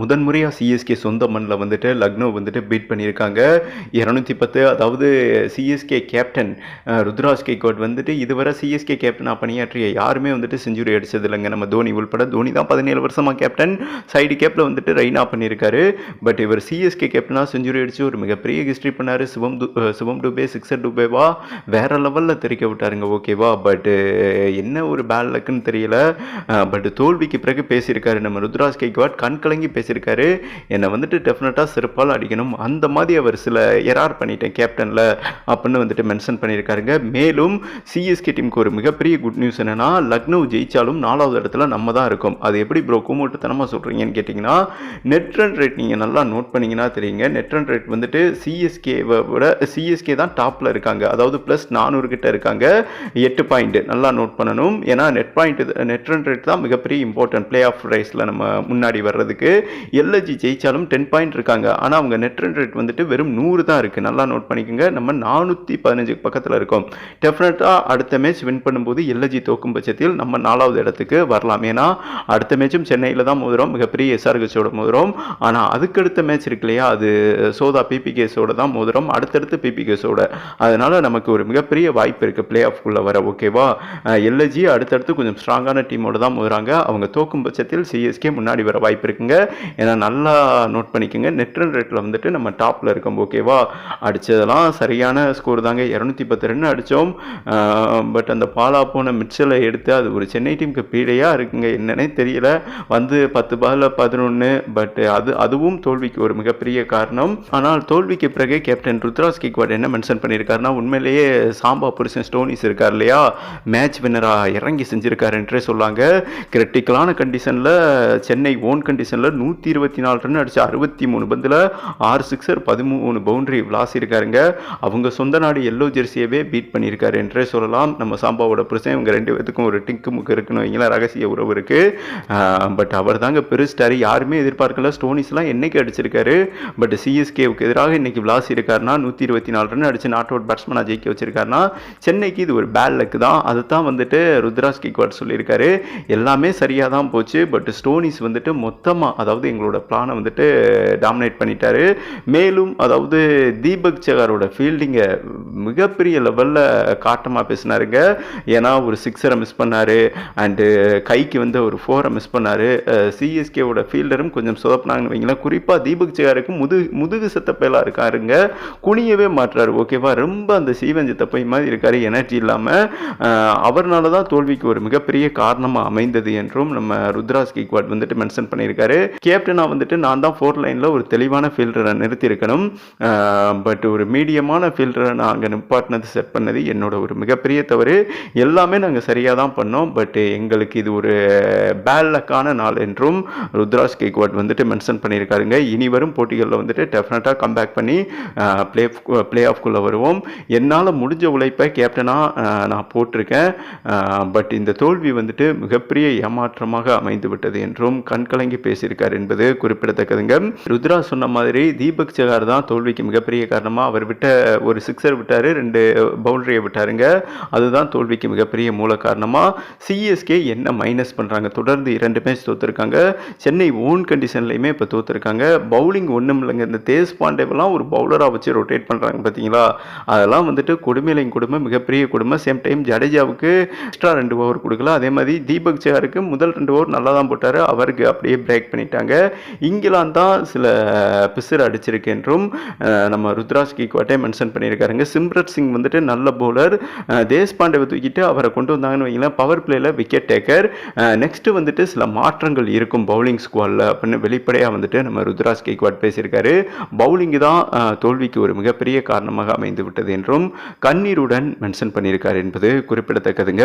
முதன்முறையாக சிஎஸ்கே சொந்த மண்ணில் வந்துட்டு லக்னோ வந்துட்டு பீட் பண்ணியிருக்காங்க. இரநூத்தி பத்து அதாவது சிஎஸ்கே கேப்டன் ருத்ராஜ் கேக்வாட் வந்துட்டு இதுவரை சிஎஸ்கே கேப்டனாக பணியாற்றிய யாருமே வந்துட்டு செஞ்சுரி அடித்தது இல்லைங்க நம்ம தோனி உள்பட தோனி தான் பதினேழு வருஷமாக கேப்டன் சைடு கேப்பில் வந்துட்டு ரெய்னா பண்ணியிருக்காரு. பட் இவர் சிஎஸ்கே கேப்டனாக செஞ்சுரி அடித்து ஒரு மிகப்பெரிய ஹிஸ்ட்ரி பண்ணார். சிவம் டு சிவம் டுபே சிக்ஸர் டுபேவா? வேற லெவலில் தெரிக்க விட்டாருங்க ஓகேவா பட்டு என்ன ஒரு பேட் லக்குன்னு தெரியல. பட் தோல்விக்கு பிறகு பேசியிருக்காரு நம்ம ருத்ராஜ் கேக்வாட் கண் கலங்கி பேசியிருக்காரு. என்னை வந்துட்டு டெஃபினட்டாக சிறப்பால் அடிக்கணும். அந்த மாதிரி அவர் சில எரார் பண்ணிட்டேன் கேப்டனில் அப்படின்னு வந்துட்டு மென்ஷன் பண்ணியிருக்காருங்க. மேலும் சிஎஸ்கே டீமுக்கு ஒரு மிகப்பெரிய குட் நியூஸ் என்னென்னா லக்னோ ஜெயிச்சாலும் நாலாவது இடத்துல நம்ம தான் இருக்கோம். அது எப்படி ப்ரோ கூமூட்டுத்தனமாக சொல்கிறீங்கன்னு கேட்டிங்கன்னா நெட் ரன் ரேட் நீங்கள் நல்லா நோட் பண்ணீங்கன்னா தெரியுங்க. நெட் ரன் ரேட் வந்துட்டு சிஎஸ்கேவை விட சிஎஸ்கே தான் டாப்பில் இருக்காங்க. அதாவது ப்ளஸ் நானூறு கிட்ட இருக்காங்க. எட்டு பாயிண்ட் நல்லா நோட் பண்ணணும். ஏன்னா net point net run rate தான் மிகப்பெரிய இம்பார்ட்டன்ட் பிளே ஆஃப் ரைஸில் நம்ம முன்னாடி வர்றதுக்கு. எல்எஜி ஜெயித்தாலும் டென் பாயிண்ட் இருக்காங்க. ஆனால் அவங்க நெட் ரன் ரேட் வந்துட்டு வெறும் நூறு தான் இருக்குது நல்லா நோட் பண்ணிக்கோங்க. நம்ம நானூற்றி பதினஞ்சு பக்கத்தில் இருக்கோம். டெஃபினட்டாக அடுத்த மேட்ச் வின் பண்ணும்போது எல்ஜி தோக்கும் பட்சத்தில் நம்ம நாலாவது இடத்துக்கு வரலாம். ஏன்னா அடுத்த மேட்சும் சென்னையில் தான் மோதுறோம். மிகப்பெரிய எஸ்ஆர்கச்சோட மோதுறோம். ஆனால் அதுக்கடுத்த மேட்ச் இருக்கு இல்லையா? அது சோதா பிபிகேஸோட தான் மோதுறோம். அடுத்தடுத்து பிபிகேஸோட அதனால் நமக்கு ஒரு மிகப்பெரிய வாய்ப்பு இருக்குது பிளே ஆஃப்குள்ளே வர ஓகேவா எல்எல்ஜி அடுத்தடுத்து கொஞ்சம் ஸ்ட்ராங்கான டீமோட தான் மோதுறாங்க. அவங்க தோக்கும் பட்சத்தில் சிஎஸ்கே முன்னாடி வர வாய்ப்பு இருக்குங்க. ஏன்னா நல்லா நோட் பண்ணிக்கோங்க. நெட் ரன் ரேட்டில் வந்துட்டு நம்ம டாப்பில் இருக்கோம். ஓகேவா அடித்ததெல்லாம் சரியான ஸ்கோர் தாங்க. இரநூத்தி பத்து ரன் அடித்தோம் பட் அந்த பாலா போன மிச்சலை எடுத்து அது ஒரு சென்னை டீமுக்கு பீடையாக இருக்குங்க. என்னன்னே தெரியல. வந்து பத்து பாலில் பதினொன்று பட் அது அதுவும் தோல்விக்கு ஒரு மிகப்பெரிய காரணம். ஆனால் தோல்விக்கு பிறகு கேப்டன் ருத்ராஸ் கிக்வாட் என்ன மென்ஷன் பண்ணியிருக்காருன்னா உண்மையிலேயே சாம்பா புருஷன் ஸ்டோனிஸ் இருக்கார் இல்லையா? மேட்ச் வின்னராக இறங்கி செஞ்சிருக்காருன்றே சொல்லாங்க. கிரிட்டிக்கலான கண்டிஷனில் சென்னை ஓன் கண்டிஷனில் நூற்றி இருபத்தி நாலு ரன் அடித்து அறுபத்தி மூணு பந்தில் ஆறு சிக்ஸர் பதிமூணு பவுண்டரி விளாசிருக்காருங்க அவங்க சொந்த நாடு எல்லோ ஜெர்சியவே பீட் பண்ணியிருக்காரு என்றே சொல்லலாம். நம்ம சாம்பாவோட புருஷன் இவங்க ரெண்டு பேத்துக்கும் ஒரு டிங்கு முக்கு இருக்குன்னு வைங்களேன் ரகசிய உறவு இருக்குது பட் அவர் தாங்க பெருஸ்டார் யாருமே எதிர்பார்க்கல. ஸ்டோனிஸ்லாம் என்றைக்கு அடிச்சிருக்காரு? பட் சிஎஸ்கேவுக்கு எதிராக இன்னைக்கு விளாசி நூற்றி இருபத்தி நாலு ரன் அடித்து நாட் அவுட் பேட்ஸ்மேனாக ஜெயிக்க வச்சிருக்காருன்னா சென்னைக்கு இது ஒரு பேட் லக் தான். அதை தான் வந்துட்டு ருத்ராஸ் கிக்வாட் சொல்லியிருக்காரு. எல்லாமே சரியாக தான் போச்சு. பட் ஸ்டோனிஸ் வந்துட்டு மொத்தமாக அதாவது எங்களோட பிளானை வந்துட்டு டாமினேட் பண்ணிட்டாரு. மேலும் அதாவது தீபக் சகாரோட ஃபீல்டிங்கை மிகப்பெரிய லெவலில் காட்டமாக பேசினாருங்க. ஏன்னா ஒரு சிக்ஸரை மிஸ் பண்ணார். அண்டு கைக்கு வந்து ஒரு ஃபோரை மிஸ் பண்ணாரு. சிஎஸ்கேவோட ஃபீல்டரும் கொஞ்சம் சொதப்பினாங்கன்னு வைங்களேன். குறிப்பாக தீபக் சகாருக்கு முது முதுகு செத்தப்பையெல்லாம் இருக்காருங்க. குனியவே மாட்டுறாரு ஓகேவா? ரொம்ப அந்த சீவன் சித்தப்பை மாதிரி இருக்கார். எனர்ஜி இல்லாமல் அவர்னால தான் தோல்விக்கு ஒரு மிகப்பெரிய காரணமாக அமைந்தது என்றும் நம்ம ருத்ராஸ் கிக்வாட் வந்துட்டு மென்ஷன் பண்ணியிருக்காரு. கேப்டனாக வந்துட்டு நான் தான் ஃபோர் லைனில் ஒரு தெளிவான ஃபீல்டரை நிறுத்தியிருக்கணும். பட் ஒரு மீடியமான ஃபீல்டரை நான் அங்கே நிப்பாட்டினது செட் பண்ணது என்னோட ஒரு மிகப்பெரிய தவறு. எல்லாமே நாங்கள் சரியாக தான் பண்ணோம். பட் எங்களுக்கு இது ஒரு பேலக்கான நாள் என்றும் ருத்ராஜ் கேக்வாட் வந்துட்டு மென்ஷன் பண்ணியிருக்காருங்க. இனி வரும் போட்டிகளில் வந்துட்டு டெஃபினட்டாக கம்பேக் பண்ணி ப்ளே ப்ளே ஆஃப்குள்ளே வருவோம். என்னால் முடிஞ்ச உழைப்பை கேப்டனாக நான் போட்டிருக்கேன். பட் இந்த தோல்வி வந்துட்டு மிகப்பெரிய ஏமாற்றமாக அமைந்து விட்டது என்றும் கண்கலங்கி பேசியிருக்கார் என்பது குறிப்பிடத்தக்கதுங்க. ருத்ரா சொன்ன மாதிரி தீபக் சகார் தான் தோல்விக்கு மிகப்பெரிய காரணமாக அவர் விட்ட ஒரு சிக்ஸர் விட்டார் ரெண்டு பவுண்டரியை விட்டாருங்க. அதுதான் தோல்விக்கு மிகப்பெரிய மூல காரணமாக சிஎஸ்கே என்ன மைனஸ் பண்ணுறாங்க தொடர்ந்து இரண்டு மேட்ச் தோத்துருக்காங்க. சென்னை ஓன் கண்டிஷன்லையுமே இப்போ தோத்துருக்காங்க. பவுலிங் ஒன்றும் இல்லைங்க. இந்த தேஸ் பாண்டேவெல்லாம் ஒரு பவுலராக வச்சு ரொட்டேட் பண்ணுறாங்க பார்த்தீங்களா அதெல்லாம் வந்துட்டு கொடுமையிலையும் கொடுமை மிகப்பெரிய கொடுமை. சேம் டைம் ஜடேஜாவுக்கு எக்ஸ்ட்ரா ரெண்டு ஓவர் கொடுக்கல. அதே மாதிரி தீபக் சஹாருக்கு முதல் ரெண்டு ஓவர் நல்லா தான் போட்டார். அவருக்கு அப்படியே பிரேக் பண்ணிட்டாங்க. இங்கிலாந்து தான் சில பிசர் அடிச்சிருக்கு என்றும் நம்ம ருத்ராஜ் கிக்வாட்டே மென்ஷன் பண்ணியிருக்காருங்க. சிம்ரத் சிங் வந்துட்டு நல்ல பவுலர் தேஷ்பாண்டேவை தூக்கிட்டு அவரை கொண்டு வந்தாங்கன்னு வைங்களேன். பவர் பிளேயில் விக்கெட் டேக்கர் நெக்ஸ்ட்டு வந்துட்டு சில மாற்றங்கள் இருக்கும் பவுலிங் ஸ்குவாடில் அப்படின்னு வெளிப்படையாக வந்துட்டு நம்ம ருத்ராஜ் கேக்வாட் பேசியிருக்காரு. பவுலிங் தான் தோல்விக்கு ஒரு மிகப்பெரிய காரணமாக அமைந்து விட்டது என்றும் கண்ணீருடன் மென்ஷன் பண்ணியிருக்கார் என்பது குறிப்பிடத்தக்கதுங்க.